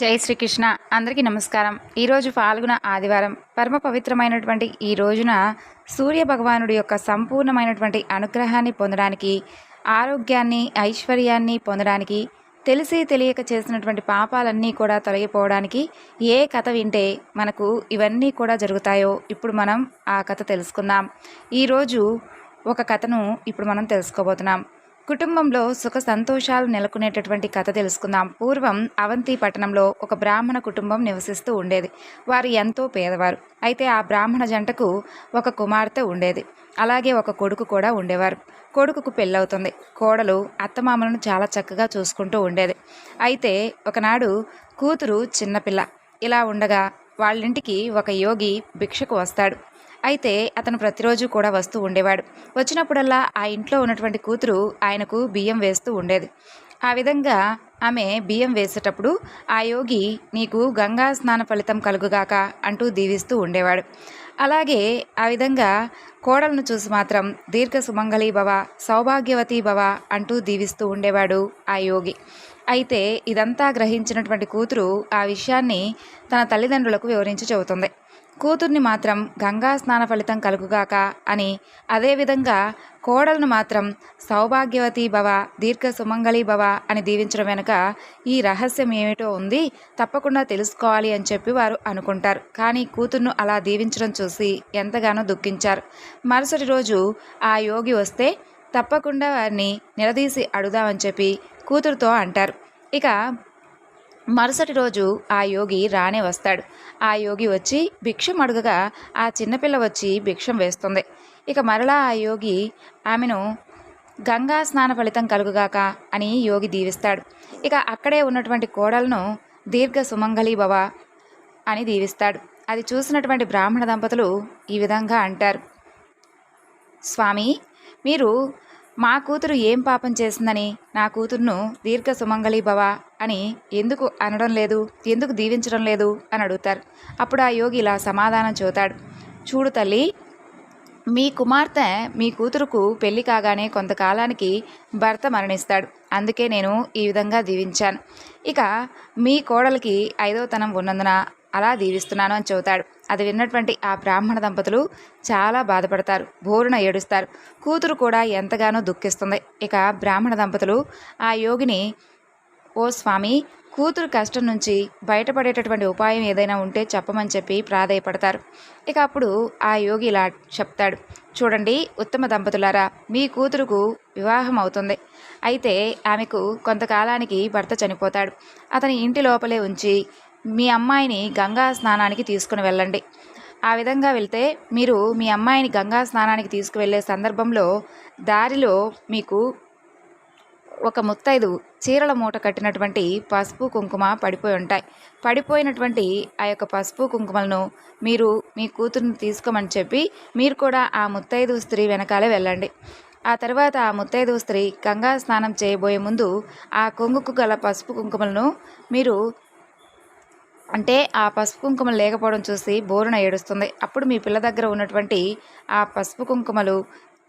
జై శ్రీకృష్ణ. అందరికీ నమస్కారం. ఈరోజు ఫాల్గుణ ఆదివారం పరమ పవిత్రమైనటువంటి ఈ రోజున సూర్య భగవానుడి యొక్క సంపూర్ణమైనటువంటి అనుగ్రహాన్ని పొందడానికి ఆరోగ్యాన్ని ఐశ్వర్యాన్ని పొందడానికి తెలిసి తెలియక చేసినటువంటి పాపాలన్నీ కూడా తొలగిపోవడానికి ఏ కథ వింటే మనకు ఇవన్నీ కూడా జరుగుతాయో ఇప్పుడు మనం ఆ కథ తెలుసుకుందాం. ఈరోజు ఒక కథను ఇప్పుడు మనం తెలుసుకోబోతున్నాం. కుటుంబంలో సుఖ సంతోషాలు నెలకొనేటటువంటి కథ తెలుసుకుందాం. పూర్వం అవంతి పట్టణంలో ఒక బ్రాహ్మణ కుటుంబం నివసిస్తూ ఉండేది. వారు ఎంతో పేదవారు. అయితే ఆ బ్రాహ్మణ జంటకు ఒక కుమార్తె ఉండేది. అలాగే ఒక కొడుకు కూడా ఉండేవారు. కొడుకుకు పెళ్ళవుతుంది. కోడలు అత్తమామలను చాలా చక్కగా చూసుకుంటూ ఉండేది. అయితే ఒకనాడు కూతురు చిన్నపిల్ల. ఇలా ఉండగా వాళ్ళింటికి ఒక యోగి భిక్షకు వస్తాడు. అయితే అతను ప్రతిరోజు కూడా వస్తూ ఉండేవాడు. వచ్చినప్పుడల్లా ఆ ఇంట్లో ఉన్నటువంటి కూతురు ఆయనకు బియ్యం వేస్తూ ఉండేది. ఆ విధంగా ఆమె బియ్యం వేసేటప్పుడు ఆ యోగి నీకు గంగా స్నాన ఫలితం కలుగుగాక అంటూ దీవిస్తూ ఉండేవాడు. అలాగే ఆ విధంగా కోడలను చూసి మాత్రం దీర్ఘ సుమంగళీ భవ సౌభాగ్యవతి భవ అంటూ దీవిస్తూ ఉండేవాడు ఆ యోగి. అయితే ఇదంతా గ్రహించినటువంటి కూతురు ఆ విషయాన్ని తన తల్లిదండ్రులకు వివరించి చెబుతుంది. కూతుర్ని మాత్రం గంగా స్నాన ఫలితం కలుగుగాక అని అదేవిధంగా కోడలను మాత్రం సౌభాగ్యవతి భవ దీర్ఘ సుమంగళి భవ అని దీవించడం వెనుక ఈ రహస్యం ఏమిటో ఉంది తప్పకుండా తెలుసుకోవాలి అని చెప్పి వారు అనుకుంటారు. కానీ కూతుర్ను అలా దీవించడం చూసి ఎంతగానో దుఃఖించారు. మరుసటి రోజు ఆ యోగి వస్తే తప్పకుండా వారిని నిలదీసి అడుగుదామని చెప్పి కూతురుతో అంటారు. ఇక మరుసటి రోజు ఆ యోగి రానే వస్తాడు. ఆ యోగి వచ్చి భిక్షం అడుగగా ఆ చిన్నపిల్ల వచ్చి భిక్షం వేస్తుంది. ఇక మరలా ఆ యోగి ఆమెను గంగా స్నాన ఫలితం కలుగుగాక అని యోగి దీవిస్తాడు. ఇక అక్కడే ఉన్నటువంటి కోడలను దీర్ఘ సుమంగళి భవ అని దీవిస్తాడు. అది చూసినటువంటి బ్రాహ్మణ దంపతులు ఈ విధంగా అంటారు. స్వామి మీరు మా కూతురు ఏం పాపం చేసిందని? నా కూతురును దీర్ఘ సుమంగళి భవ అని ఎందుకు అనడం లేదు? ఎందుకు దీవించడం లేదు? అని అడుగుతారు. అప్పుడు ఆ యోగి ఇలా సమాధానం చూతాడు చూడు తల్లి మీ కుమార్తె మీ కూతురుకు పెళ్ళి కాగానే కొంతకాలానికి భర్త మరణిస్తాడు. అందుకే నేను ఈ విధంగా దీవించాను. ఇక మీ కోడలికి ఐదోతనం ఉన్నందున అలా దీవిస్తున్నాను అని చెబుతాడు. అది విన్నటువంటి ఆ బ్రాహ్మణ దంపతులు చాలా బాధపడతారు. బోరున ఏడుస్తారు. కూతురు కూడా ఎంతగానో దుఃఖిస్తుంది. ఇక బ్రాహ్మణ దంపతులు ఆ యోగిని ఓ స్వామి కూతురు కష్టం నుంచి బయటపడేటటువంటి ఉపాయం ఏదైనా ఉంటే చెప్పమని చెప్పి ప్రాధాయపడతారు. ఇక అప్పుడు ఆ యోగి ఇలా చెప్తాడు. చూడండి ఉత్తమ దంపతులారా మీ కూతురుకు వివాహం అవుతుంది. అయితే ఆమెకు కొంతకాలానికి భర్త చనిపోతాడు. అతని ఇంటి లోపలే ఉంచి మీ అమ్మాయిని గంగా స్నానానికి తీసుకుని వెళ్ళండి. ఆ విధంగా వెళ్తే మీరు మీ అమ్మాయిని గంగా స్నానానికి తీసుకువెళ్ళే సందర్భంలో దారిలో మీకు ఒక ముత్తైదు చీరల మూట కట్టినటువంటి పసుపు కుంకుమ పడిపోయి ఉంటాయి. పడిపోయినటువంటి ఆ యొక్క పసుపు కుంకుమలను మీరు మీ కూతురుని తీసుకోమని చెప్పి మీరు కూడా ఆ ముత్తైదు స్త్రీ వెనకాలే వెళ్ళండి. ఆ తర్వాత ఆ ముత్తైదు స్త్రీ గంగా స్నానం చేయబోయే ముందు ఆ కొంగుకు గల పసుపు కుంకుమలను మీరు అంటే ఆ పసుపు కుంకుమ లేకపోవడం చూసి బోరున ఏడుస్తుంది. అప్పుడు మీ పిల్ల దగ్గర ఉన్నటువంటి ఆ పసుపు కుంకుమలు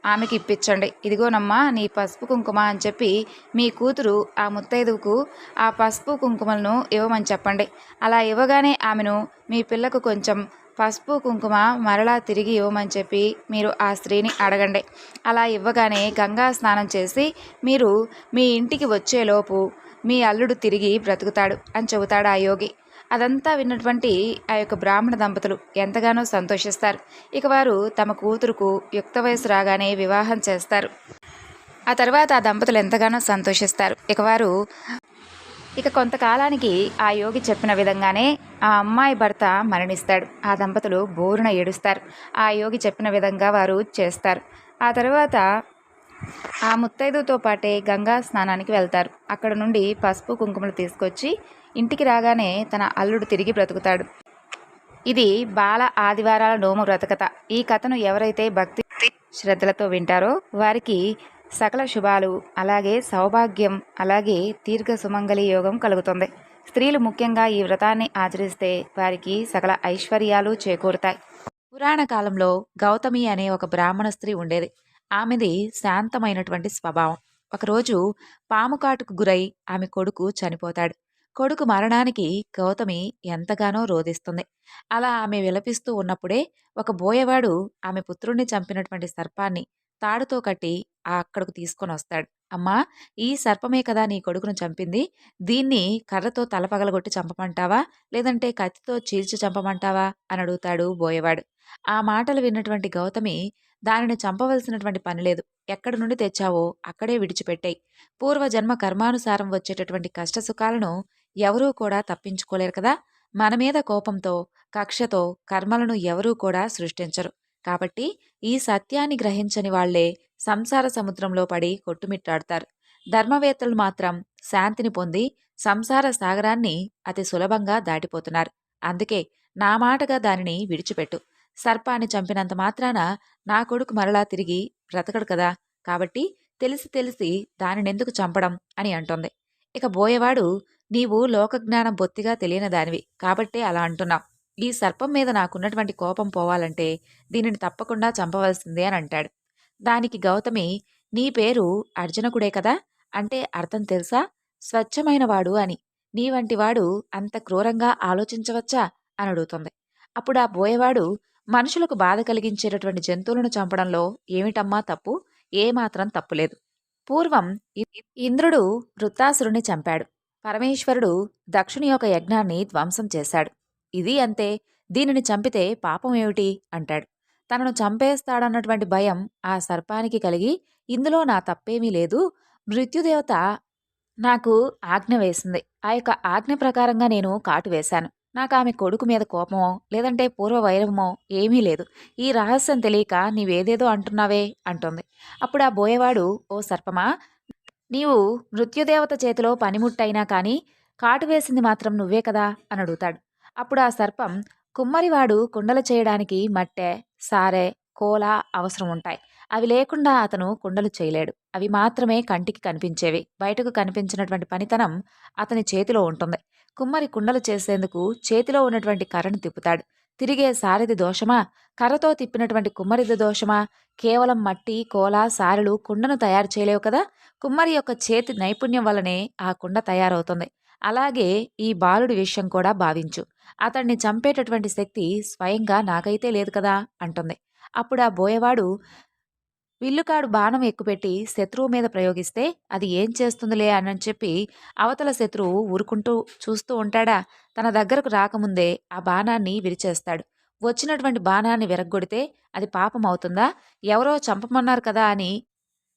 ఆమెకి ఇప్పించండి. ఇదిగోనమ్మా నీ పసుపు కుంకుమ అని చెప్పి మీ కూతురు ఆ ముత్తైదువుకు ఆ పసుపు కుంకుమలను ఇవ్వమని చెప్పండి. అలా ఇవ్వగానే ఆమెను మీ పిల్లకు కొంచెం పసుపు కుంకుమ మరలా తిరిగి ఇవ్వమని చెప్పి మీరు ఆ స్త్రీని అడగండి. అలా ఇవ్వగానే గంగా స్నానం చేసి మీరు మీ ఇంటికి వచ్చేలోపు మీ అల్లుడు తిరిగి బ్రతుకుతాడు అని చెబుతాడు ఆ యోగి. అదంతా విన్నటువంటి ఆ యొక్క బ్రాహ్మణ దంపతులు ఎంతగానో సంతోషిస్తారు. ఇక వారు తమ కూతురుకు యుక్త వయసు రాగానే వివాహం చేస్తారు. ఆ తర్వాత ఆ దంపతులు ఎంతగానో సంతోషిస్తారు. ఇక వారు ఇక కొంతకాలానికి ఆ యోగి చెప్పిన విధంగానే ఆ అమ్మాయి భర్త మరణిస్తాడు. ఆ దంపతులు బోరున ఏడుస్తారు. ఆ యోగి చెప్పిన విధంగా వారు చేస్తారు. ఆ తర్వాత ఆ ముత్తైదుతో పాటే గంగా స్నానానికి వెళ్తారు. అక్కడ నుండి పసుపు కుంకుమలు తీసుకొచ్చి ఇంటికి రాగానే తన అల్లుడు తిరిగి బ్రతుకుతాడు. ఇది బాల ఆదివారాల నోము వ్రతకథ ఈ కథను ఎవరైతే భక్తి శ్రద్ధలతో వింటారో వారికి సకల శుభాలు అలాగే సౌభాగ్యం అలాగే దీర్ఘ సుమంగళి యోగం కలుగుతుంది. స్త్రీలు ముఖ్యంగా ఈ వ్రతాన్ని ఆచరిస్తే వారికి సకల ఐశ్వర్యాలు చేకూరుతాయి. పురాణ కాలంలో గౌతమి అనే ఒక బ్రాహ్మణ స్త్రీ ఉండేది. ఆమెది శాంతమైనటువంటి స్వభావం. ఒకరోజు పాము కాటుకు గురై ఆమె కొడుకు చనిపోతాడు. కొడుకు మరణానికి గౌతమి ఎంతగానో రోధిస్తుంది. అలా ఆమె విలపిస్తూ ఉన్నప్పుడే ఒక బోయవాడు ఆమె పుత్రుణ్ణి చంపినటువంటి సర్పాన్ని తాడుతో కట్టి ఆ అక్కడకు తీసుకొని వస్తాడు. అమ్మా ఈ సర్పమే కదా నీ కొడుకును చంపింది? దీన్ని కర్రతో తలపగలగొట్టి చంపమంటావా? లేదంటే కత్తితో చీల్చి చంపమంటావా అని అడుగుతాడు బోయవాడు. ఆ మాటలు విన్నటువంటి గౌతమి దానిని చంపవలసినటువంటి పని లేదు. ఎక్కడి నుండి తెచ్చావో అక్కడే విడిచిపెట్టాయి. పూర్వజన్మ కర్మానుసారం వచ్చేటటువంటి కష్టసుఖాలను ఎవరూ కూడా తప్పించుకోలేరు కదా! మన మీద కోపంతో కక్షతో కర్మలను ఎవరూ కూడా సృష్టించరు. కాబట్టి ఈ సత్యాన్ని గ్రహించని వాళ్ళే సంసార సముద్రంలో పడి కొట్టుమిట్టాడతారు. ధర్మవేత్తలు మాత్రం శాంతిని పొంది సంసార సాగరాన్ని అతి సులభంగా దాటిపోతున్నారు. అందుకే నా మాటగా దానిని విడిచిపెట్టు. సర్పాన్ని చంపినంత మాత్రాన నా కొడుకు మరలా తిరిగి బ్రతకడు కదా! కాబట్టి తెలిసి తెలిసి దానినెందుకు చంపడం అని అంటోంది. ఇక బోయవాడు నీవు లోకజ్ఞానం బొత్తిగా తెలియని దానివి. కాబట్టే అలా అంటున్నావు. ఈ సర్పం మీద నాకున్నటువంటి కోపం పోవాలంటే దీనిని తప్పకుండా చంపవలసిందే అని అంటాడు. దానికి గౌతమి నీ పేరు అర్జునకుడే కదా? అంటే అర్థం తెలుసా? స్వచ్ఛమైనవాడు అని. నీ వంటివాడు అంత క్రూరంగా ఆలోచించవచ్చా? అని అడుగుతుంది. అప్పుడు ఆ బోయవాడు మనుషులకు బాధ కలిగించేటటువంటి జంతువులను చంపడంలో ఏమిటమ్మా తప్పు? ఏమాత్రం తప్పులేదు. పూర్వం ఇంద్రుడు వృత్తాసురుణ్ణి చంపాడు. పరమేశ్వరుడు దక్షుని యొక్క యజ్ఞాన్ని ధ్వంసం చేశాడు. ఇది అంతే దీనిని చంపితే పాపం ఏమిటి? అంటాడు. తనను చంపేస్తాడన్నటువంటి భయం ఆ సర్పానికి కలిగి ఇందులో నా తప్పేమీ లేదు. మృత్యుదేవత నాకు ఆజ్ఞ వేసింది. ఆ యొక్క ఆజ్ఞ ప్రకారంగా నేను కాటు వేశాను. నాకు ఆమె కొడుకు మీద కోపమో లేదంటే పూర్వ వైరమో ఏమీ లేదు. ఈ రహస్యం తెలియక నీవేదేదో అంటున్నావే అంటుంది. అప్పుడు ఆ బోయవాడు ఓ సర్పమా నీవు మృత్యుదేవత చేతిలో పనిముట్టయినా కానీ కాటు వేసింది మాత్రం నువ్వే కదా? అని అడుగుతాడు. అప్పుడు ఆ సర్పం కుమ్మరివాడు కుండలు చేయడానికి మట్టె సారె కోల అవసరం ఉంటాయి అవి లేకుండా అతను కుండలు చేయలేడు. అవి మాత్రమే కంటికి కనిపించేవి. బయటకు కనిపించినటువంటి పనితనం అతని చేతిలో ఉంటుంది. కుమ్మరి కుండలు చేసేందుకు చేతిలో ఉన్నటువంటి కర్రను తిప్పుతాడు. తిరిగే సారిది దోషమా? కర్రతో తిప్పినటువంటి కుమ్మరిది దోషమా? కేవలం మట్టి కోల సారెలు కుండను తయారు చేయలేవు కదా? కుమ్మరి యొక్క చేతి నైపుణ్యం వల్లనే ఆ కుండ తయారవుతుంది. అలాగే ఈ బాలుడి విషయం కూడా భావించు. అతన్ని చంపేటటువంటి శక్తి స్వయంగా నాకైతే లేదు కదా? అంటుంది. అప్పుడు ఆ బోయవాడు విల్లుకాడు బాణం ఎక్కుపెట్టి శత్రువు మీద ప్రయోగిస్తే అది ఏం చేస్తుందిలే అని చెప్పి అవతల శత్రువు ఊరుకుంటూ చూస్తూ ఉంటాడా? తన దగ్గరకు రాకముందే ఆ బాణాన్ని విరిచేస్తాడు. వచ్చినటువంటి బాణాన్ని విరగ్గొడితే అది పాపం అవుతుందా? ఎవరో చంపమన్నారు కదా అని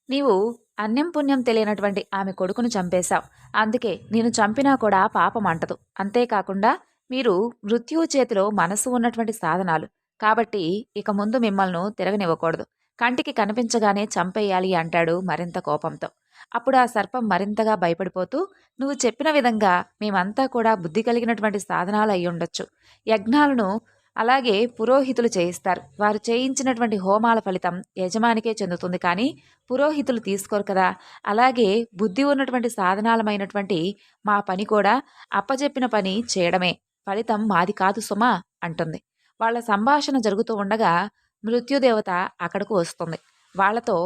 నీవు అన్యం పుణ్యం తెలియనటువంటి ఆమె కొడుకును చంపేశావు. అందుకే నేను చంపినా కూడా పాపం అంటదు. అంతేకాకుండా మీరు మృత్యువు చేతిలో మనసు ఉన్నటువంటి సాధనాలు. కాబట్టి ఇక ముందు మిమ్మల్ని తిరగనివ్వకూడదు. కంటికి కనిపించగానే చంపేయాలి అంటాడు మరింత కోపంతో. అప్పుడు ఆ సర్పం మరింతగా భయపడిపోతూ నువ్వు చెప్పిన విధంగా మేమంతా కూడా బుద్ధి కలిగినటువంటి సాధనాలు అయి ఉండొచ్చు. యజ్ఞాలను అలాగే పురోహితులు చేయిస్తారు. వారు చేయించినటువంటి హోమాల ఫలితం యజమానికే చెందుతుంది. కానీ పురోహితులు తీసుకోరు కదా. అలాగే బుద్ధి ఉన్నటువంటి సాధనాలమైనటువంటి మా పని కూడా అప్పజెప్పిన పని చేయడమే. ఫలితం మాది కాదు సుమా అంటుంది. వాళ్ళ సంభాషణ జరుగుతూ ఉండగా మృత్యుదేవత అక్కడకు వస్తుంది. వాళ్ళతో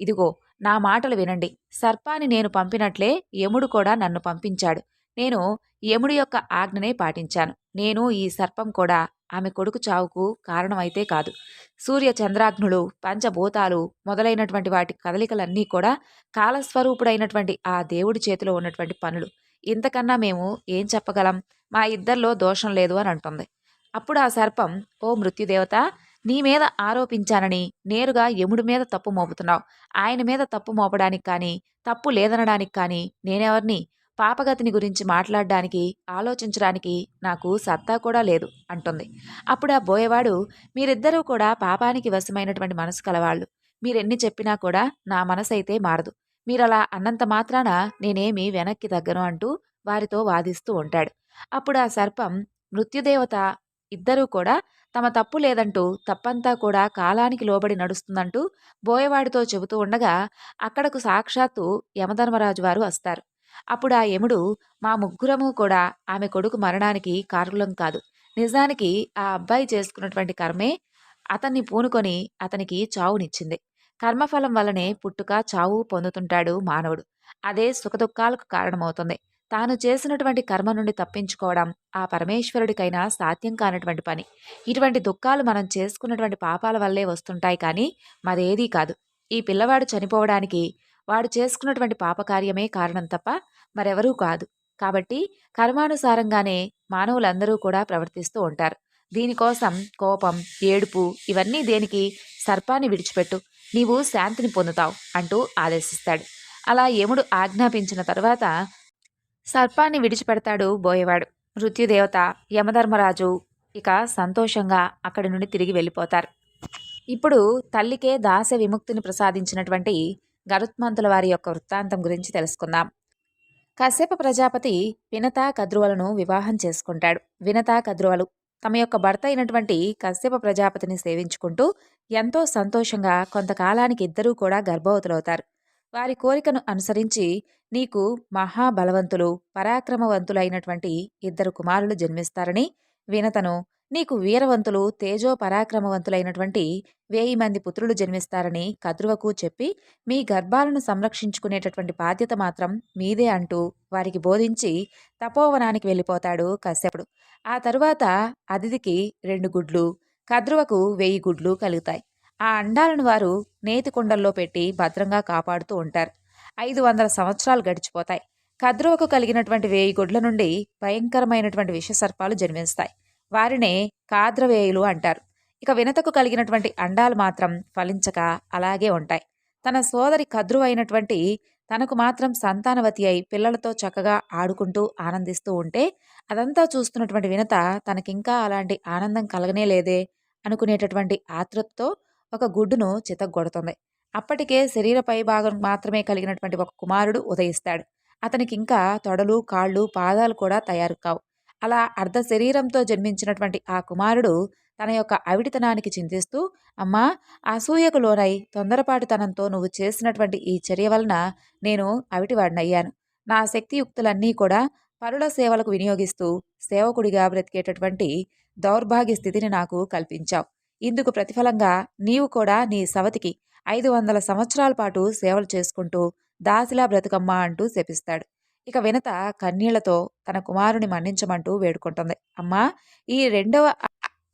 ఇదిగో నా మాటలు వినండి. సర్పాన్ని నేను పంపినట్లే యముడు కూడా నన్ను పంపించాడు. నేను యముడి యొక్క ఆజ్ఞనే పాటించాను. నేను ఈ సర్పం కూడా ఆమె కొడుకు చావుకు కారణమైతే కాదు. సూర్య చంద్రాగ్నులు పంచభూతాలు మొదలైనటువంటి వాటి కదలికలన్నీ కూడా కాలస్వరూపుడైనటువంటి ఆ దేవుడి చేతిలో ఉన్నటువంటి పనులు. ఇంతకన్నా మేము ఏం చెప్పగలం? మా ఇద్దరిలో దోషం లేదు అని అంటుంది. అప్పుడు ఆ సర్పం ఓ మృత్యుదేవత నీ మీద ఆరోపించానని నేరుగా యముడి మీద తప్పు మోపుతున్నావు. ఆయన మీద తప్పు మోపడానికి కానీ తప్పు లేదనడానికి కానీ నేనెవరిని పాపగతిని గురించి మాట్లాడడానికి ఆలోచించడానికి నాకు సత్తా కూడా లేదు అంటుంది. అప్పుడు ఆ బోయవాడు మీరిద్దరూ కూడా పాపానికి వశమైనటువంటి మనసు కలవాళ్ళు. మీరెన్ని చెప్పినా కూడా నా మనసైతే మారదు. మీరలా అన్నంత మాత్రాన నేనేమి వెనక్కి తగ్గను అంటూ వారితో వాదిస్తూ ఉంటాడు. అప్పుడు ఆ సర్పం మృత్యుదేవత ఇద్దరూ కూడా తమ తప్పు లేదంటూ తప్పంతా కూడా కాలానికి లోబడి నడుస్తుందంటూ బోయవాడితో చెబుతూ ఉండగా అక్కడకు సాక్షాత్తు యమధర్మరాజు వారు వస్తారు. అప్పుడు ఆ యముడు మా ముగ్గురము కూడా ఆమె కొడుకు మరణానికి కారులం కాదు. నిజానికి ఆ అబ్బాయి చేసుకున్నటువంటి కర్మే అతన్ని పూనుకొని అతనికి చావునిచ్చింది. కర్మఫలం వల్లనే పుట్టుక చావు పొందుతుంటాడు మానవుడు. అదే సుఖదుఖాలకు కారణమవుతుంది. తాను చేసినటువంటి కర్మ నుండి తప్పించుకోవడం ఆ పరమేశ్వరుడికైనా సాధ్యం కానటువంటి పని. ఇటువంటి దుఃఖాలు మనం చేసుకున్నటువంటి పాపాల వల్లే వస్తుంటాయి కానీ మరేదీ కాదు. ఈ పిల్లవాడు చనిపోవడానికి వాడు చేసుకున్నటువంటి పాపకార్యమే కారణం తప్ప మరెవరూ కాదు. కాబట్టి కర్మానుసారంగానే మానవులందరూ కూడా ప్రవర్తిస్తూ ఉంటారు. దీనికోసం కోపం ఏడుపు ఇవన్నీ దేనికి సర్పాన్ని విడిచిపెట్టు. నీవు శాంతిని పొందుతావు అంటూ ఆదేశిస్తాడు. అలా యముడు ఆజ్ఞాపించిన తర్వాత సర్పాన్ని విడిచిపెడతాడు బోయేవాడు. మృత్యుదేవత యమధర్మరాజు ఇక సంతోషంగా అక్కడి నుండి తిరిగి వెళ్ళిపోతారు. ఇప్పుడు తల్లికే దాస విముక్తిని ప్రసాదించినటువంటి గరుత్మంతుల వారి యొక్క వృత్తాంతం గురించి తెలుసుకుందాం. కశ్యప ప్రజాపతి వినత కద్రువలను వివాహం చేసుకుంటాడు. వినత కద్రువలు తమ యొక్క భర్త అయినటువంటి కశ్యప ప్రజాపతిని సేవించుకుంటూ ఎంతో సంతోషంగా కొంతకాలానికి ఇద్దరూ కూడా గర్భవతులవుతారు. వారి కోరికను అనుసరించి నీకు మహాబలవంతులు పరాక్రమవంతులైనటువంటి ఇద్దరు కుమారులు జన్మిస్తారని వినతను నీకు వీరవంతులు తేజో పరాక్రమవంతులైనటువంటి వేయి మంది పుత్రులు జన్మిస్తారని కద్రువకు చెప్పి మీ గర్భాలను సంరక్షించుకునేటటువంటి బాధ్యత మాత్రం మీదే అంటూ వారికి బోధించి తపోవనానికి వెళ్ళిపోతాడు కశ్యపుడు. ఆ తరువాత అతిథికి రెండు గుడ్లు కద్రువకు వెయ్యి గుడ్లు కలుగుతాయి. ఆ అండాలను వారు నేతి కుండల్లో పెట్టి భద్రంగా కాపాడుతూ ఉంటారు. ఐదు వందల సంవత్సరాలు గడిచిపోతాయి. కద్రువకు కలిగినటువంటి వేయి గుడ్ల నుండి భయంకరమైనటువంటి విషసర్పాలు జన్మిస్తాయి. వారినే కాద్రవేయులు అంటారు. ఇక వినతకు కలిగినటువంటి అండాలు మాత్రం ఫలించక అలాగే ఉంటాయి. తన సోదరి కద్రువైనటువంటి తనకు మాత్రం సంతానవతి అయి పిల్లలతో చక్కగా ఆడుకుంటూ ఆనందిస్తూ ఉంటే అదంతా చూస్తున్నటువంటి వినత తనకింకా అలాంటి ఆనందం కలగనే లేదే అనుకునేటటువంటి ఆతృతతో ఒక గుడ్డును చితగ్గొడుతుంది. అప్పటికే శరీర పైభాగం మాత్రమే కలిగినటువంటి ఒక కుమారుడు ఉదయిస్తాడు. అతనికి ఇంకా తొడలు కాళ్ళు పాదాలు కూడా తయారు కావు. అలా అర్ధ శరీరంతో జన్మించినటువంటి ఆ కుమారుడు తన యొక్క అవిటితనానికి చింతిస్తూ అమ్మా అసూయకు లోనై తొందరపాటుతనంతో నువ్వు చేసినటువంటి ఈ చర్య వలన నేను అవిటివాడినయ్యాను. నా శక్తియుక్తులన్నీ కూడా పరుల సేవలకు వినియోగిస్తూ సేవకుడిగా బ్రతికేటటువంటి దౌర్భాగ్య స్థితిని నాకు కల్పించావు. ఇందుకు ప్రతిఫలంగా నీవు కూడా నీ సవతికి ఐదు వందల సంవత్సరాల పాటు సేవలు చేసుకుంటూ దాసిలా బ్రతుకమ్మ అంటూ శపిస్తాడు. ఇక వినత కన్నీళ్ళతో తన కుమారుని మన్నించమంటూ వేడుకుంటుంది. అమ్మా ఈ రెండవ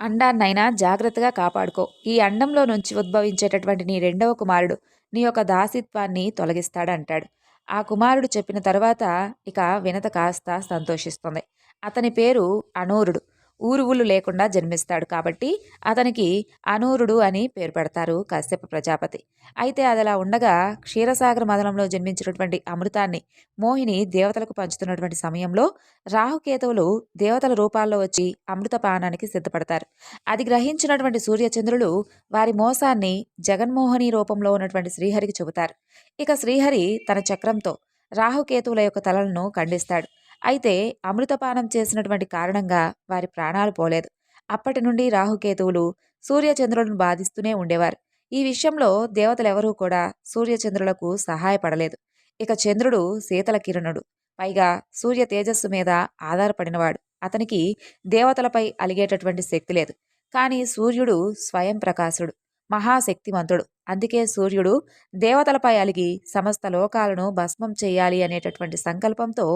అండాన్నైనా జాగ్రత్తగా కాపాడుకో. ఈ అండంలో నుంచి ఉద్భవించేటటువంటి నీ రెండవ కుమారుడు నీ యొక్క దాసిత్వాన్ని తొలగిస్తాడంటాడు. ఆ కుమారుడు చెప్పిన తర్వాత ఇక వినత కాస్త సంతోషిస్తుంది. అతని పేరు అనూరుడు. ఊరువులు లేకుండా జన్మిస్తాడు కాబట్టి అతనికి అనూరుడు అని పేరు పెడతారు కశ్యప ప్రజాపతి. అయితే అదిలా ఉండగా క్షీరసాగర మదనంలో జన్మించినటువంటి అమృతాన్ని మోహిని దేవతలకు పంచుతున్నటువంటి సమయంలో రాహుకేతువులు దేవతల రూపాల్లో వచ్చి అమృతపానానికి సిద్ధపడతారు. అది గ్రహించినటువంటి సూర్యచంద్రులు వారి మోసాన్ని జగన్మోహిని రూపంలో ఉన్నటువంటి శ్రీహరికి చెబుతారు. ఇక శ్రీహరి తన చక్రంతో రాహుకేతువుల యొక్క తలలను ఖండిస్తాడు. అయితే అమృతపానం చేసినటువంటి కారణంగా వారి ప్రాణాలు పోలేదు. అప్పటి నుండి రాహుకేతువులు సూర్యచంద్రులను బాధిస్తూనే ఉండేవారు. ఈ విషయంలో దేవతలెవరూ కూడా సూర్యచంద్రులకు సహాయపడలేదు. ఇక చంద్రుడు శీతల కిరణుడు. పైగా సూర్య తేజస్సు మీద ఆధారపడినవాడు. అతనికి దేవతలపై అలిగేటటువంటి శక్తి లేదు. కానీ సూర్యుడు స్వయం ప్రకాశుడు మహాశక్తివంతుడు అందుకే సూర్యుడు దేవతలపై అలిగి సమస్త లోకాలను భస్మం చేయాలి అనేటటువంటి సంకల్పంతో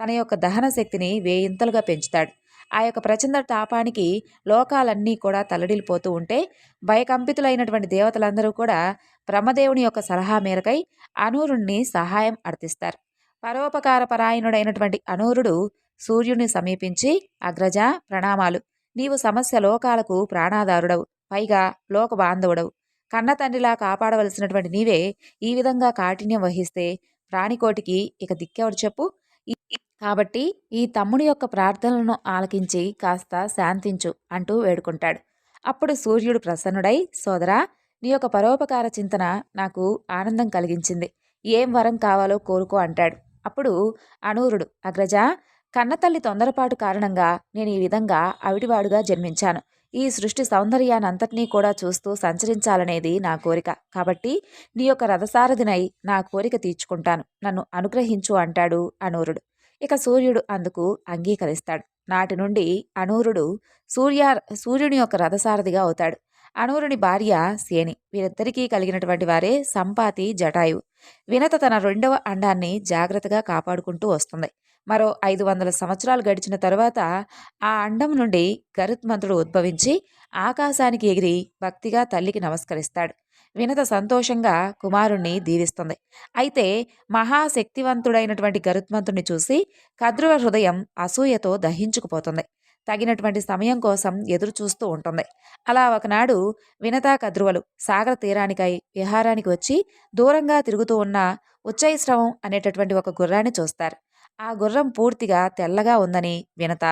తన యొక్క దహన శక్తిని వేయింతలుగా పెంచుతాడు. ఆ యొక్క ప్రచండ తాపానికి లోకాలన్నీ కూడా తల్లడిల్లిపోతూ ఉంటే భయకంపితులైనటువంటి దేవతలందరూ కూడా బ్రహ్మదేవుని యొక్క సలహా మేరకై అనూరుణ్ణి సహాయం అర్థిస్తారు పరోపకార పరాయణుడైనటువంటి అనూరుడు సూర్యుని సమీపించి అగ్రజ ప్రణామాలు. నీవు సమస్య లోకాలకు ప్రాణాధారుడవు. పైగా లోక బాంధవుడవు. కన్న తండ్రిలా కాపాడవలసినటువంటి నీవే ఈ విధంగా కాఠిన్యం వహిస్తే ప్రాణికోటికి ఇక దిక్కెవరు చెప్పు? కాబట్టి ఈ తమ్ముడి యొక్క ప్రార్థనలను ఆలకించి కాస్త శాంతించు అంటూ వేడుకుంటాడు. అప్పుడు సూర్యుడు ప్రసన్నుడై సోదరా నీ యొక్క పరోపకార చింతన నాకు ఆనందం కలిగించింది. ఏం వరం కావాలో కోరుకో అంటాడు. అప్పుడు అనూరుడు అగ్రజ కన్నతల్లి తొందరపాటు కారణంగా నేను ఈ విధంగా అవిటివాడుగా జన్మించాను. ఈ సృష్టి సౌందర్యానంతటినీ కూడా చూస్తూ సంచరించాలనేది నా కోరిక. కాబట్టి నీ యొక్క రథసారథినై నా కోరిక తీర్చుకుంటాను. నన్ను అనుగ్రహించు అంటాడు అనూరుడు. ఇక సూర్యుడు అందుకు అంగీకరిస్తాడు. నాటి నుండి అనూరుడు సూర్య సూర్యుని యొక్క రథసారథిగా అవుతాడు. అనూరుని భార్య సేని వీరిద్దరికీ కలిగినటువంటి వారే సంపాతి జటాయు వినత తన రెండవ అండాన్ని జాగ్రత్తగా కాపాడుకుంటూ వస్తుంది. మరో ఐదు వందల సంవత్సరాలు గడిచిన తరువాత ఆ అండం నుండి గరుత్మంతుడు ఉద్భవించి ఆకాశానికి ఎగిరి భక్తిగా తల్లికి నమస్కరిస్తాడు. వినత సంతోషంగా కుమారుణ్ణి దీవిస్తుంది. అయితే మహాశక్తివంతుడైనటువంటి గరుత్మంతుణ్ణి చూసి కద్రువ హృదయం అసూయతో దహించుకుపోతుంది. తగినటువంటి సమయం కోసం ఎదురు చూస్తూ ఉంటుంది. అలా ఒకనాడు వినతా కద్రువలు సాగర తీరానికై విహారానికి వచ్చి దూరంగా తిరుగుతూ ఉన్న ఉచ్చైశ్రవం అనేటటువంటి ఒక గుర్రాన్ని చూస్తారు. ఆ గుర్రం పూర్తిగా తెల్లగా ఉందని వినత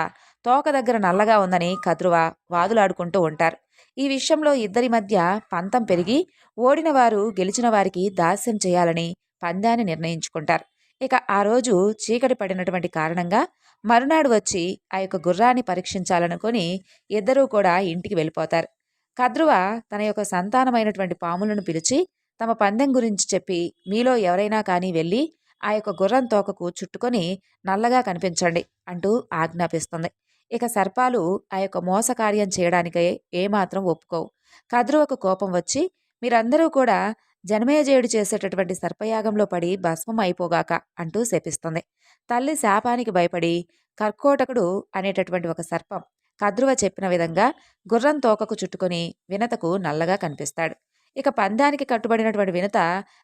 తోక దగ్గర నల్లగా ఉందని కద్రువ వాదులాడుకుంటూ ఉంటారు. ఈ విషయంలో ఇద్దరి మధ్య పంతం పెరిగి ఓడిన వారు గెలిచిన వారికి దాస్యం చేయాలని పందాన్ని నిర్ణయించుకుంటారు. ఇక ఆ రోజు చీకటి పడినటువంటి కారణంగా మరునాడు వచ్చి ఆ యొక్క గుర్రాన్ని పరీక్షించాలనుకొని ఇద్దరూ కూడా ఇంటికి వెళ్ళిపోతారు. కద్రువ తన యొక్క సంతానమైనటువంటి పాములను పిలిచి తమ పందెం గురించి చెప్పి మీలో ఎవరైనా కానీ వెళ్ళి ఆ యొక్క గుర్రం తోకకు చుట్టుకొని నల్లగా కనిపించండి అంటూ ఆజ్ఞాపిస్తుంది. ఇక సర్పాలు ఆ యొక్క మోసకార్యం చేయడానికే ఏమాత్రం ఒప్పుకోవు. కద్రువకు కోపం వచ్చి మీరందరూ కూడా జనమేజయుడు చేసేటటువంటి సర్పయాగంలో పడి భస్మం అయిపోగాక అంటూ శపిస్తుంది. తల్లి శాపానికి భయపడి కర్కోటకుడు అనేటటువంటి ఒక సర్పం కద్రువ చెప్పిన విధంగా గుర్రం తోకకు చుట్టుకొని వినతకు నల్లగా కనిపిస్తాడు. ఇక పందానికి కట్టుబడినటువంటి వినత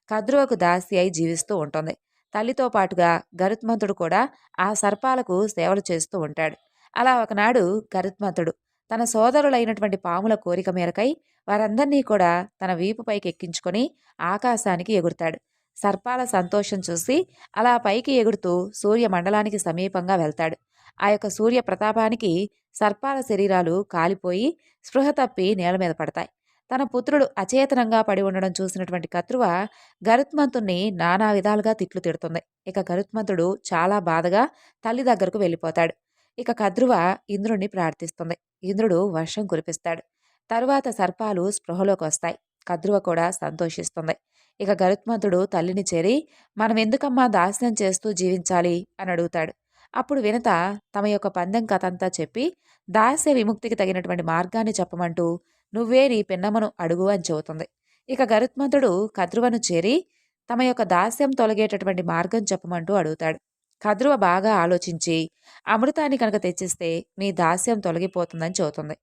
కద్రువకు దాసి అయి జీవిస్తూ ఉంటుంది. తల్లితో పాటుగా గరుత్మంతుడు కూడా ఆ సర్పాలకు సేవలు చేస్తూ ఉంటాడు. అలా ఒకనాడు గరుత్మంతుడు తన సోదరులైనటువంటి పాముల కోరిక మేరకై వారందరినీ కూడా తన వీపుపైకి ఎక్కించుకొని ఆకాశానికి ఎగురుతాడు. సర్పాల సంతోషం చూసి అలా పైకి ఎగురుతూ సూర్య మండలానికి సమీపంగా వెళ్తాడు. ఆ యొక్క సూర్య ప్రతాపానికి సర్పాల శరీరాలు కాలిపోయి స్పృహ తప్పి నేల మీద పడతాయి. తన పుత్రుడు అచేతనంగా పడి ఉండడం చూసినటువంటి కత్రువ గరుత్మంతుణ్ణి నానా విధాలుగా తిట్లు తిడుతుంది. ఇక గరుత్మంతుడు చాలా బాధగా తల్లి దగ్గరకు వెళ్ళిపోతాడు. ఇక కద్రువ ఇంద్రుణ్ణి ప్రార్థిస్తుంది. ఇంద్రుడు వర్షం కురిపిస్తాడు. తరువాత సర్పాలు స్పృహలోకి వస్తాయి. కద్రువ కూడా సంతోషిస్తుంది. ఇక గరుత్మంతుడు తల్లిని చేరి మనం ఎందుకమ్మా దాస్యం చేస్తూ జీవించాలి? అని అడుగుతాడు. అప్పుడు వినత తమ యొక్క పందెం కథంతా చెప్పి దాస్య విముక్తికి తగినటువంటి మార్గాన్ని చెప్పమంటూ నువ్వే నీ పిన్నమ్మను అడుగు అని చెబుతుంది. ఇక గరుత్మంతుడు కద్రువను చేరి తమ యొక్క దాస్యం తొలగేటటువంటి మార్గం చెప్పమంటూ అడుగుతాడు. కద్రువ బాగా ఆలోచించి అమృతాన్ని కనుక తెచ్చిస్తే మీ దాస్యం తొలగిపోతుందని చెబుతుంది.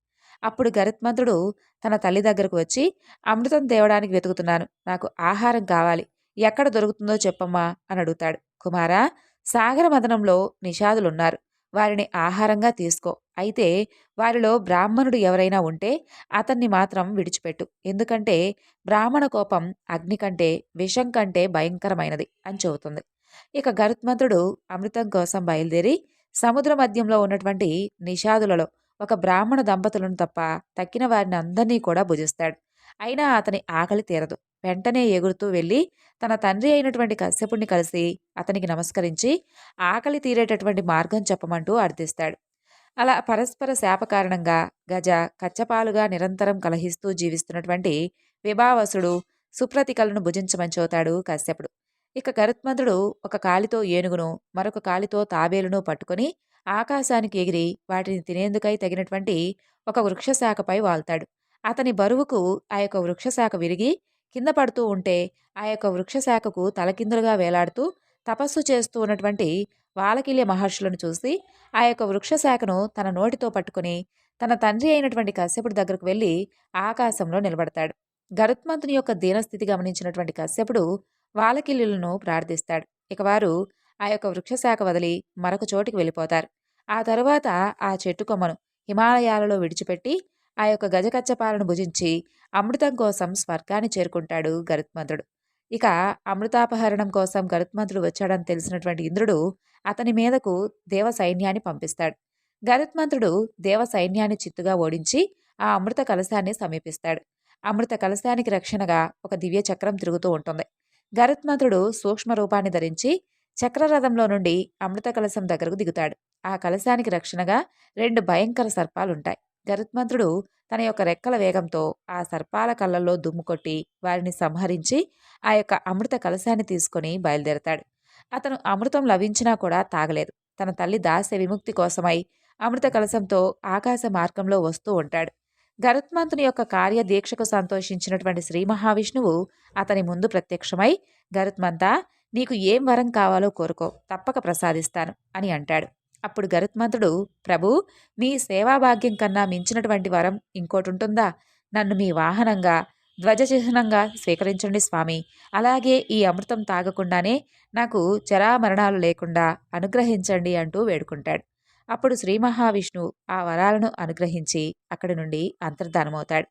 అప్పుడు గరుత్మంతుడు తన తల్లి దగ్గరకు వచ్చి అమృతం తేవడానికి వెతుకుతున్నాను. నాకు ఆహారం కావాలి. ఎక్కడ దొరుకుతుందో చెప్పమ్మా అని అడుగుతాడు. కుమారా సాగర మదనంలో నిషాదులున్నారు. వారిని ఆహారంగా తీసుకో. అయితే వారిలో బ్రాహ్మణుడు ఎవరైనా ఉంటే అతన్ని మాత్రం విడిచిపెట్టు. ఎందుకంటే బ్రాహ్మణ కోపం అగ్ని కంటే విషం కంటే భయంకరమైనది అని చెబుతుంది. ఇక గరుత్మంతుడు అమృతం కోసం బయలుదేరి సముద్ర మధ్యంలో ఉన్నటువంటి నిషాదులలో ఒక బ్రాహ్మణ దంపతులను తప్ప తక్కిన వారిని అందరినీ కూడా భుజిస్తాడు. అయినా అతని ఆకలి తీరదు. వెంటనే ఎగురుతూ వెళ్ళి తన తండ్రి అయినటువంటి కశ్యపుణ్ణి కలిసి అతనికి నమస్కరించి ఆకలి తీరేటటువంటి మార్గం చెప్పమంటూ అర్థిస్తాడు. అలా పరస్పర శాప కారణంగా గజ కచ్చపాలుగా నిరంతరం కలహిస్తూ జీవిస్తున్నటువంటి విభావసుడు సుప్రతికలను భుజించమని చోతాడు కశ్యపుడు. ఇక గరుత్మంతుడు ఒక కాలితో ఏనుగును మరొక కాలితో తాబేలును పట్టుకొని ఆకాశానికి ఎగిరి వాటిని తినేందుకై తగినటువంటి ఒక వృక్షశాఖపై వాల్తాడు. అతని బరువుకు ఆ యొక్క వృక్షశాఖ విరిగి కింద పడుతూ ఉంటే ఆ యొక్క వృక్షశాఖకు తలకిందులుగా వేలాడుతూ తపస్సు చేస్తూ ఉన్నటువంటి వాలకిల్య మహర్షులను చూసి ఆ యొక్క వృక్షశాఖను తన నోటితో పట్టుకుని తన తండ్రి అయినటువంటి కశ్యపుడి దగ్గరకు వెళ్ళి ఆకాశంలో నిలబడతాడు. గరుత్మంతుని యొక్క దీనస్థితి గమనించినటువంటి కశ్యపుడు వాలకిల్యులను ప్రార్థిస్తాడు. ఇక వారు ఆ యొక్క వృక్షశాఖ వదిలి మరొక చోటికి వెళ్ళిపోతారు. ఆ తరువాత ఆ చెట్టు కొమ్మను హిమాలయాలలో విడిచిపెట్టి ఆ యొక్క గజకచ్చపాలను భుజించి అమృతం కోసం స్వర్గాన్ని చేరుకుంటాడు గరుత్మంతుడు. ఇక అమృతాపహరణం కోసం గరుత్మంతుడు వచ్చాడని తెలిసినటువంటి ఇంద్రుడు అతని మీదకు దేవ సైన్యాన్ని పంపిస్తాడు. గరుత్మంతుడు దేవ సైన్యాన్ని చిత్తుగా ఓడించి ఆ అమృత కలశాన్ని సమీపిస్తాడు. అమృత కలశానికి రక్షణగా ఒక దివ్య చక్రం తిరుగుతూ ఉంటుంది. గరుత్మంతుడు సూక్ష్మ రూపాన్ని ధరించి చక్రరథంలో నుండి అమృత కలశం దగ్గరకు దిగుతాడు. ఆ కలశానికి రక్షణగా రెండు భయంకర సర్పాలుంటాయి. గరుత్మంతుడు తన యొక్క రెక్కల వేగంతో ఆ సర్పాల కళ్ళల్లో దుమ్ము కొట్టి వారిని సంహరించి ఆ యొక్క అమృత కలశాన్ని తీసుకొని బయలుదేరతాడు. అతను అమృతం లభించినా కూడా తాగలేదు. తన తల్లి దాస్య విముక్తి కోసమై అమృత కలశంతో ఆకాశ మార్గంలో వస్తూ ఉంటాడు. గరుత్మంతుని యొక్క కార్యదీక్షకు సంతోషించినటువంటి శ్రీ మహావిష్ణువు అతని ముందు ప్రత్యక్షమై గరుత్మంత నీకు ఏం వరం కావాలో కోరుకో తప్పక ప్రసాదిస్తాను అని అంటాడు. అప్పుడు గరుత్మంతుడు ప్రభు మీ సేవాభాగ్యం కన్నా మించినటువంటి వరం ఇంకోటి ఉంటుందా నన్ను మీ వాహనంగా ధ్వజచిహ్నంగా స్వీకరించండి స్వామి. అలాగే ఈ అమృతం తాగకుండానే నాకు చరామరణాలు లేకుండా అనుగ్రహించండి అంటూ వేడుకుంటాడు. అప్పుడు శ్రీ మహావిష్ణు ఆ వరాలను అనుగ్రహించి అక్కడి నుండి అంతర్ధానమవుతాడు.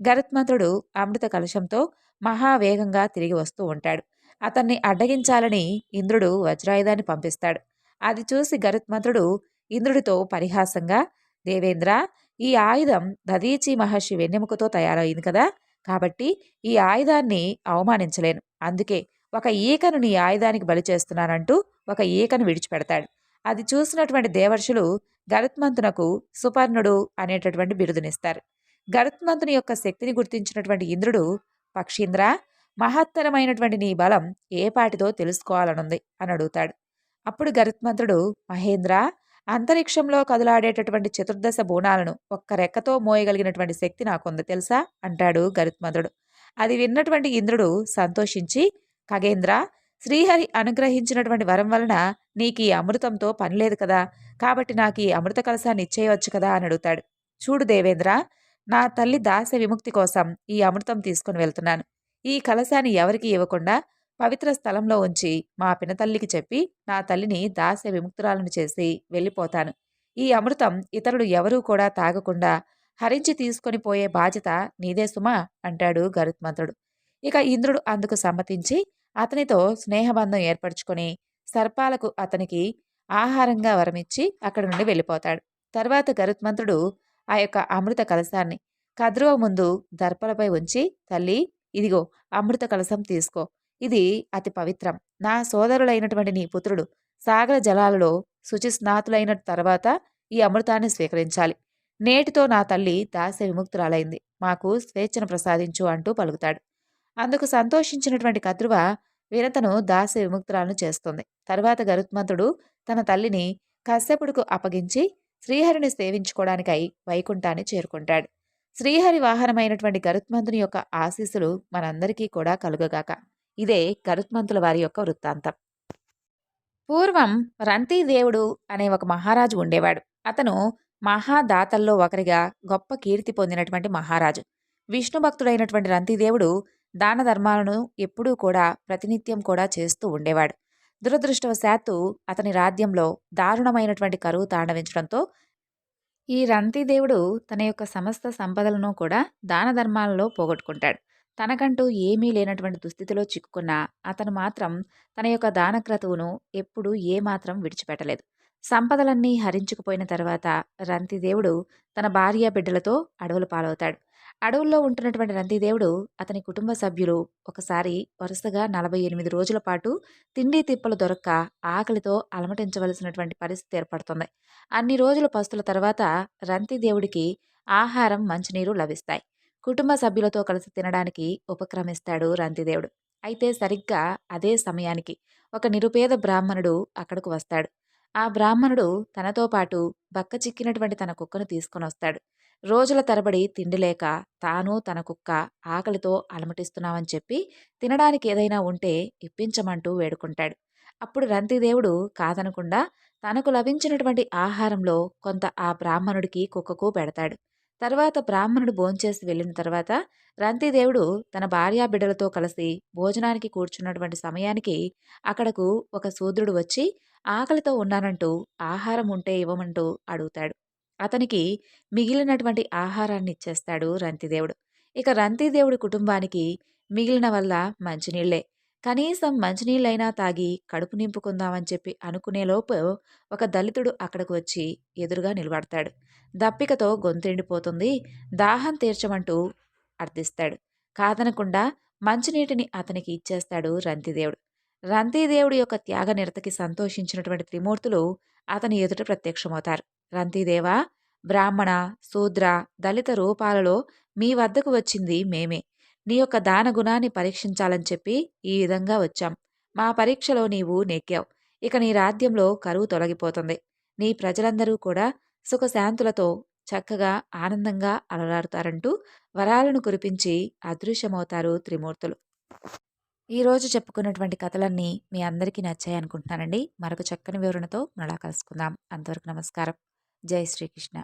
గరుత్మంతుడు అమృత కలశంతో మహావేగంగా తిరిగి వస్తూ ఉంటాడు. అతన్ని అడ్డగించాలని ఇంద్రుడు వజ్రాయుధాన్ని పంపిస్తాడు. అది చూసి గరుత్మంతుడు ఇంద్రుడితో పరిహాసంగా దేవేంద్ర ఈ ఆయుధం దదీచి మహర్షి వెన్నెముకతో తయారైంది కదా కాబట్టి ఈ ఆయుధాన్ని అవమానించలేను. అందుకే ఒక ఈకను నీ ఆయుధానికి బలి చేస్తున్నానంటూ ఒక ఈకను విడిచిపెడతాడు. అది చూసినటువంటి దేవర్షులు గరుత్మంతునకు సుపర్ణుడు అనేటటువంటి బిరుదునిస్తారు. గరుత్మంతుని యొక్క శక్తిని గుర్తించినటువంటి ఇంద్రుడు పక్షీంద్ర మహత్తరమైనటువంటి నీ బలం ఏ పాటితో తెలుసుకోవాలనుంది అని అడుగుతాడు. అప్పుడు గరుత్మంతుడు మహేంద్ర అంతరిక్షంలో కదలాడేటటువంటి చతుర్దశ బోనాలను ఒక్క రెక్కతో మోయగలిగినటువంటి శక్తి నాకుంది తెలుసా? అంటాడు గరుత్మంతుడు. అది విన్నటువంటి ఇంద్రుడు సంతోషించి ఖగేంద్ర శ్రీహరి అనుగ్రహించినటువంటి వరం వలన నీకు ఈ అమృతంతో పని లేదు కదా కాబట్టి నాకు ఈ అమృత కలశాన్ని ఇచ్చేయవచ్చు కదా అని అడుగుతాడు. చూడు దేవేంద్ర నా తల్లి దాస విముక్తి కోసం ఈ అమృతం తీసుకుని వెళ్తున్నాను. ఈ కలశాన్ని ఎవరికి ఇవ్వకుండా పవిత్ర స్థలంలో ఉంచి మా పినతల్లికి చెప్పి నా తల్లిని దాస్య విముక్తురాలను చేసి వెళ్ళిపోతాను. ఈ అమృతం ఇతరులు ఎవరూ కూడా తాగకుండా హరించి తీసుకొని పోయే బాధ్యత నీదే సుమా అంటాడు గరుత్మంతుడు. ఇక ఇంద్రుడు అందుకు సమ్మతించి అతనితో స్నేహబంధం ఏర్పరచుకొని సర్పాలకు అతనికి ఆహారంగా వరమిచ్చి అక్కడి నుండి వెళ్ళిపోతాడు. తర్వాత గరుత్మంతుడు ఆ యొక్క అమృత కలశాన్ని కద్రువ ముందు దర్పలపై ఉంచి తల్లి ఇదిగో అమృత కలశం తీసుకో. ఇది అతి పవిత్రం. నా సోదరులైనటువంటి నీ పుత్రుడు సాగర జలాలలో శుచి స్నాతులైన తర్వాత ఈ అమృతాన్ని స్వీకరించాలి. నేటితో నా తల్లి దాస్య విముక్తురాలైంది. మాకు స్వేచ్ఛను ప్రసాదించు అంటూ పలుకుతాడు. అందుకు సంతోషించినటువంటి కద్రువ వినతను దాస్య విముక్తురాలను చేస్తుంది. తర్వాత గరుత్మంతుడు తన తల్లిని కశ్యపుడుకు అప్పగించి శ్రీహరిని సేవించుకోవడానికై వైకుంఠాన్ని చేరుకుంటాడు. శ్రీహరి వాహనమైనటువంటి గరుత్మంతుని యొక్క ఆశీస్సులు మనందరికీ కూడా కలుగగాక. ఇదే గరుత్మంతుల వారి యొక్క వృత్తాంతం. పూర్వం రంతీదేవుడు అనే ఒక మహారాజు ఉండేవాడు. అతను మహాదాతల్లో ఒకరిగా గొప్ప కీర్తి పొందినటువంటి మహారాజు. విష్ణు భక్తుడైనటువంటి రంతిదేవుడు దాన ధర్మాలను ఎప్పుడూ కూడా ప్రతినిత్యం కూడా చేస్తూ ఉండేవాడు. దురదృష్టవశాత్తు అతని రాజ్యంలో దారుణమైనటువంటి కరువు తాండవించడంతో ఈ రంతిదేవుడు తన యొక్క సమస్త సంపదలను కూడా దాన ధర్మాలలో పోగొట్టుకుంటాడు. తనకంటూ ఏమీ లేనటువంటి దుస్థితిలో చిక్కుకున్న అతను మాత్రం తన యొక్క దానక్రతువును ఎప్పుడూ ఏమాత్రం విడిచిపెట్టలేదు. సంపదలన్నీ హరించుకుపోయిన తర్వాత రంతిదేవుడు తన భార్య బిడ్డలతో అడవులు పాలవుతాడు. అడవుల్లో ఉంటున్నటువంటి రంతిదేవుడు అతని కుటుంబ సభ్యులు ఒకసారి వరుసగా నలభై ఎనిమిది రోజుల పాటు తిండి తిప్పలు దొరక్క ఆకలితో అలమటించవలసినటువంటి పరిస్థితి ఏర్పడుతుంది. అన్ని రోజుల పస్తుల తర్వాత రంతిదేవుడికి ఆహారం మంచినీరు లభిస్తాయి. కుటుంబ సభ్యులతో కలిసి తినడానికి ఉపక్రమిస్తాడు రంతిదేవుడు. అయితే సరిగ్గా అదే సమయానికి ఒక నిరుపేద బ్రాహ్మణుడు అక్కడకు వస్తాడు. ఆ బ్రాహ్మణుడు తనతో పాటు బక్క చిక్కినటువంటి తన కుక్కను తీసుకొని వస్తాడు. రోజుల తరబడి తిండి లేక తాను తన కుక్క ఆకలితో అలమటిస్తున్నామని చెప్పి తినడానికి ఏదైనా ఉంటే ఇప్పించమంటూ వేడుకుంటాడు. అప్పుడు రంతిదేవుడు కాదనకుండా తనకు లభించినటువంటి ఆహారంలో కొంత ఆ బ్రాహ్మణుడికి కుక్కకు పెడతాడు. తర్వాత బ్రాహ్మణుడు భోంచేసి వెళ్ళిన తర్వాత రంతిదేవుడు తన భార్యా బిడ్డలతో కలిసి భోజనానికి కూర్చున్నటువంటి సమయానికి అక్కడకు ఒక శూద్రుడు వచ్చి ఆకలితో ఉన్నానంటూ ఆహారం ఉంటే ఇవ్వమంటూ అడుగుతాడు. అతనికి మిగిలినటువంటి ఆహారాన్ని ఇచ్చేస్తాడు రంతిదేవుడు. ఇక రంతిదేవుడి కుటుంబానికి మిగిలిన వల్ల మంచినీళ్ళే కనీసం మంచినీళ్ళైనా తాగి కడుపు నింపుకుందామని చెప్పి అనుకునేలోపు ఒక దళితుడు అక్కడికి వచ్చి ఎదురుగా నిలబడతాడు. దప్పికతో గొంతెండిపోతుంది దాహం తీర్చమంటూ అర్థిస్తాడు. కాదనకుండా మంచినీటిని అతనికి ఇచ్చేస్తాడు రంతిదేవుడు. రంతిదేవుడి యొక్క త్యాగ నిరతకి సంతోషించినటువంటి త్రిమూర్తులు అతని ఎదుట ప్రత్యక్షమవుతారు. రంతిదేవా బ్రాహ్మణ శూద్ర దళిత రూపాలలో మీ వద్దకు వచ్చింది మేమే. నీ యొక్క దాన గుణాన్ని పరీక్షించాలని చెప్పి ఈ విధంగా వచ్చాం. మా పరీక్షలో నీవు నెక్కావు ఇక నీ రాజ్యంలో కరువు తొలగిపోతుంది. నీ ప్రజలందరూ కూడా సుఖశాంతులతో చక్కగా ఆనందంగా అలరారుతారంటూ వరాలను కురిపించి అదృశ్యమవుతారు త్రిమూర్తులు. ఈరోజు చెప్పుకున్నటువంటి కథలన్నీ మీ అందరికీ నచ్చాయి అనుకుంటున్నానండి. మరొక చక్కని వివరణతో మరలా కలుసుకుందాం. అంతవరకు నమస్కారం. జై శ్రీకృష్ణ.